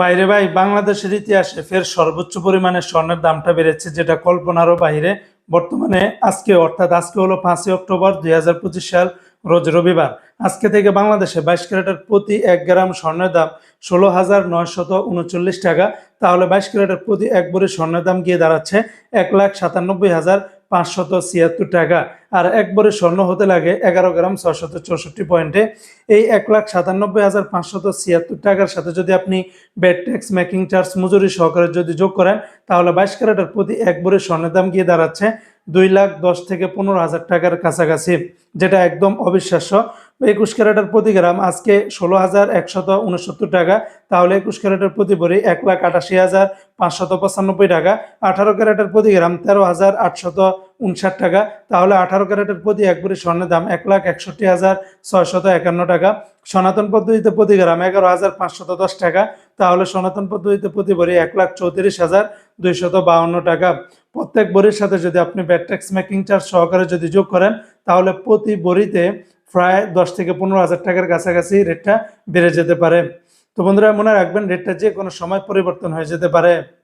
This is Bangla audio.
বাইরে ভাই, বাংলাদেশের ইতিহাসে ফের সর্বোচ্চ পরিমাণে স্বর্ণের দামটা বেড়েছে, যেটা কল্পনারও বাইরে। বর্তমানে আজকে, অর্থাৎ আজকে হলো পাঁচই অক্টোবর দুই হাজার পঁচিশ সাল, রোজ রবিবার। আজকে থেকে বাংলাদেশে বাইশ ক্যারেটের প্রতি এক গ্রাম স্বর্ণের দাম ষোলো হাজার নয়শত উনচল্লিশ টাকা। তাহলে বাইশ ক্যারেটের প্রতি এক ভরি স্বর্ণের দাম গিয়ে দাঁড়াচ্ছে এক লাখ সাতানব্বই হাজার পাঁচশত ছিয়াত্তর টাকা। আর এক স্বর্ণ হতে লাগে এগারো গ্রাম ছশত চৌষট্টি পয়েন্টে। এই এক লাখ সাতানব্বই হাজার পাঁচশত ছিয়াত্তর টাকার সাথে যদি আপনি ব্যাড ট্যাক্স, মেকিং চার্জ, মজুরি সহকারে যদি যোগ করেন, তাহলে বাইশ ক্যারেটের প্রতি এক স্বর্ণের দাম গিয়ে দাঁড়াচ্ছে দুই লাখ দশ থেকে পনেরো হাজার টাকার কাছাকাছি, যেটা একদম অবিশ্বাস্য। একুশ ক্যারেটের প্রতি গ্রাম আজকে ষোলো হাজার একশত উনসত্তর টাকা, তাহলে একুশ ক্যারেটের প্রতি ভরি এক লাখ আটাশি হাজার পাঁচশত পঁচানব্বই টাকা। আঠারো ক্যারেটের প্রতি গ্রাম তেরো হাজার আটশত উনষাট টাকা, তাহলে আঠারো ক্যারেটের প্রতি এক ভরি স্বর্ণের দাম এক লাখ একষট্টি হাজার ছয়শত একান্ন টাকা। সনাতন পদ্ধতিতে প্রতি গ্রাম এগারো হাজার পাঁচশত দশ টাকা, তাহলে সনাতন পদ্ধতিতে প্রতি ভরি এক লাখ চৌত্রিশ হাজার দুইশত বাউন্ন টাকা। প্রত্যেক বড়ির সাথে যদি আপনি ব্যাট ট্যাক্স মেকিং চার্জ সহকারে যদি যোগ করেন, তাহলে প্রতি বড়িতে প্রায় দশ থেকে পনেরো হাজার টাকার কাছাকাছি রেটটা বেড়ে যেতে পারে। তো বন্ধুরা মনে রাখবেন রেটটা যে কোনো সময় পরিবর্তন হয়ে যেতে পারে।